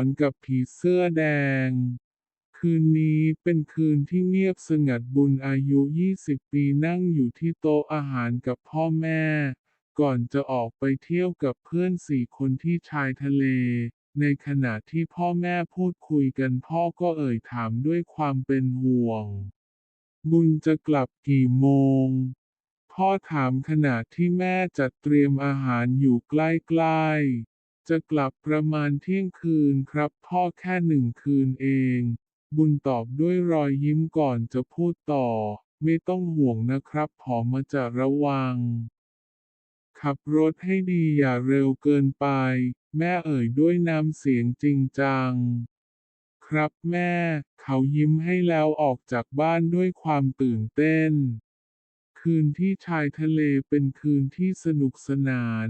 อนกับผีเสื้อแดง คืนนี้เป็นคืนที่เงียบสงัดบุญอายุ 20 ปีนั่งอยู่ที่โต๊ะอาหารกับพ่อแม่ ก่อนจะออกไปเที่ยวกับเพื่อนสี่คนที่ชายทะเล ในขณะที่พ่อแม่พูดคุยกันพ่อก็เอ่ยถามด้วยความเป็นห่วง บุญจะกลับกี่โมงพ่อถามขณะที่แม่จัดเตรียมอาหารอยู่ใกล้ๆ จะกลับประมาณเที่ยงคืนครับพ่อแค่หนึ่งคืนเอง บุญตอบด้วยรอยยิ้มก่อนจะพูดต่อ ไม่ต้องห่วงนะครับผอมาจะระวัง ขับรถให้ดีอย่าเร็วเกินไป แม่เอ่ยด้วยน้ำเสียงจริงจัง ครับแม่ เขายิ้มให้แล้วออกจากบ้านด้วยความตื่นเต้นคืนที่ชายทะเลเป็นคืนที่สนุกสนาน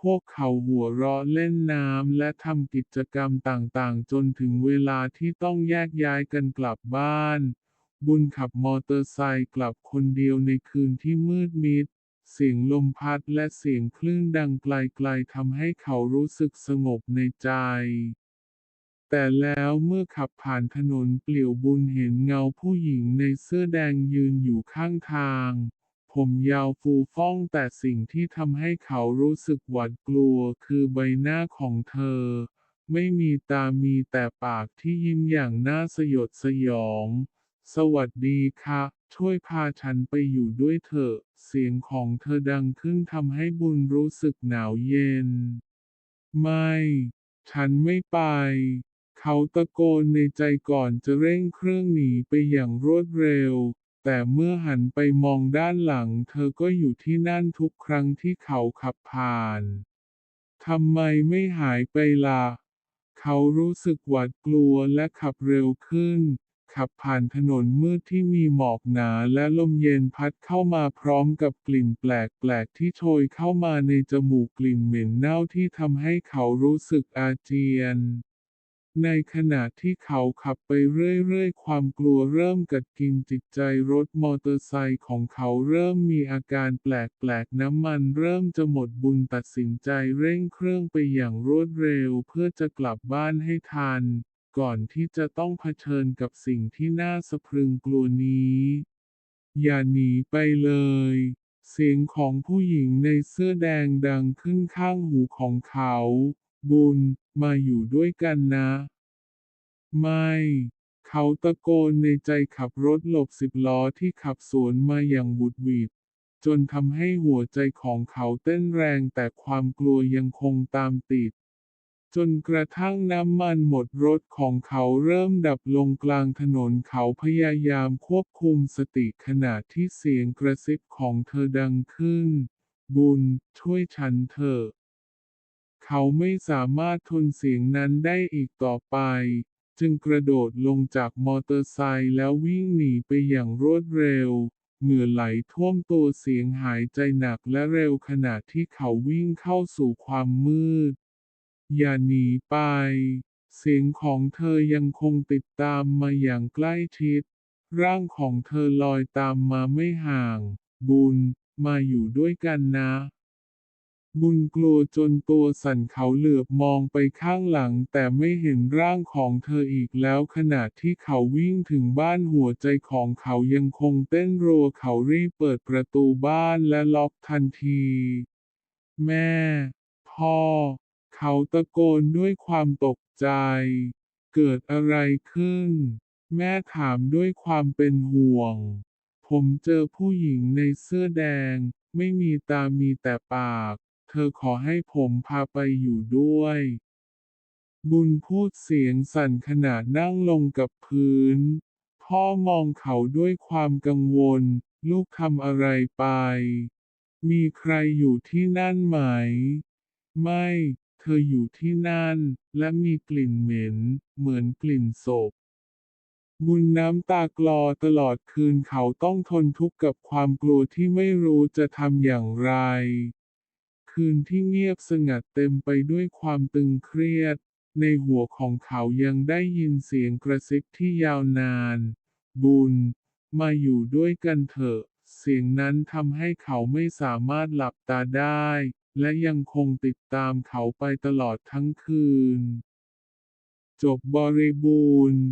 พวกเขาหัวเราะเล่นน้ำและทำกิจกรรมต่างๆ จนถึงเวลาที่ต้องแยกย้ายกันกลับบ้าน บุญขับมอเตอร์ไซค์กลับคนเดียวในคืนที่มืดมิด เสียงลมพัดและเสียงคลื่นดังไกลๆทำให้เขารู้สึกสงบในใจ แต่แล้วเมื่อขับผ่านถนนเปลี่ยวบุญเห็นเงาผู้หญิงในเสื้อแดงยืนอยู่ข้างทาง ผมยาวฟูฟ่องแต่สิ่งที่ทำให้เขารู้สึกหวาดกลัวคือใบหน้าของเธอ ไม่มีตามีแต่ปากที่ยิ้มอย่างน่าสยดสยอง สวัสดีค่ะ ช่วยพาฉันไปอยู่ด้วยเถอะ เสียงของเธอดังขึ้นทำให้บุญรู้สึกหนาวเย็น ไม่ ฉันไม่ไปเขาตะโกนในใจก่อนจะเร่งเครื่องหนีไปอย่างรวดเร็ว แต่เมื่อหันไปมองด้านหลังเธอก็อยู่ที่นั่นทุกครั้งที่เขาขับผ่าน ทำไมไม่หายไปล่ะ เขารู้สึกหวาดกลัวและขับเร็วขึ้น ขับผ่านถนนมืดที่มีหมอกหนาและลมเย็นพัดเข้ามาพร้อมกับกลิ่นแปลกๆที่โชยเข้ามาในจมูกกลิ่นเหม็นเน่าที่ทำให้เขารู้สึกอาเจียน ในขณะที่เขาขับไปเรื่อยๆ ความกลัวเริ่มกัดกินจิตใจรถมอเตอร์ไซค์ของเขาเริ่มมีอาการแปลกๆ น้ำมันเริ่มจะหมดบุญตัดสินใจเร่งเครื่องไปอย่างรวดเร็วเพื่อจะกลับบ้านให้ทัน ก่อนที่จะต้องเผชิญกับสิ่งที่น่าสะพรึงกลัวนี้ อย่าหนีไปเลยเสียงของผู้หญิงในเสื้อแดงดังขึ้นข้างหูของเขา บุญ มาอยู่ด้วยกันนะ ไม่ เขาตะโกนในใจขับรถหลบสิบล้อที่ขับสวนมาอย่างบุดหวิดจนทำให้หัวใจของเขาเต้นแรงแต่ความกลัวยังคงตามติด จนกระทั่งน้ำมันหมดรถของเขาเริ่มดับลงกลางถนนเขาพยายามควบคุมสติขณะที่เสียงกระซิบของเธอดังขึ้น บุญช่วยฉันเถอะ เขาไม่สามารถทนเสียงนั้นได้อีกต่อไป จึงกระโดดลงจากมอเตอร์ไซค์แล้ววิ่งหนีไปอย่างรวดเร็ว เหงื่อไหลท่วมตัวเสียงหายใจหนักและเร็วขณะที่เขาวิ่งเข้าสู่ความมืด อย่าหนีไป เสียงของเธอยังคงติดตามมาอย่างใกล้ชิด ร่างของเธอลอยตามมาไม่ห่าง บุญ มาอยู่ด้วยกันนะ บุญกลัวจนตัวสั่นเขาเหลือบมองไปข้างหลังแต่ไม่เห็นร่างของเธออีกแล้วขณะที่เขาวิ่งถึงบ้านหัวใจของเขายังคงเต้นรัวเขารีบเปิดประตูบ้านและล็อกทันที แม่ พ่อ เขาตะโกนด้วยความตกใจ เกิดอะไรขึ้น แม่ถามด้วยความเป็นห่วง ผมเจอผู้หญิงในเสื้อแดง ไม่มีตามีแต่ปาก เธอขอให้ผมพาไปอยู่ด้วย บุญพูดเสียงสั่นขณะนั่งลงกับพื้น พ่อมองเขาด้วยความกังวล ลูกทำอะไรไป มีใครอยู่ที่นั่นไหม ไม่ เธออยู่ที่นั่น และมีกลิ่นเหม็น เหมือนกลิ่นศพบุญน้ำตากลอตลอดคืนเขาต้องทนทุกข์กับความกลัวที่ไม่รู้จะทำอย่างไร คืนที่เงียบสงัดเต็มไปด้วยความตึงเครียด ในหัวของเขายังได้ยินเสียงกระซิบที่ยาวนาน บุญ มาอยู่ด้วยกันเถอะ เสียงนั้นทำให้เขาไม่สามารถหลับตาได้ และยังคงติดตามเขาไปตลอดทั้งคืน จบบริบูรณ์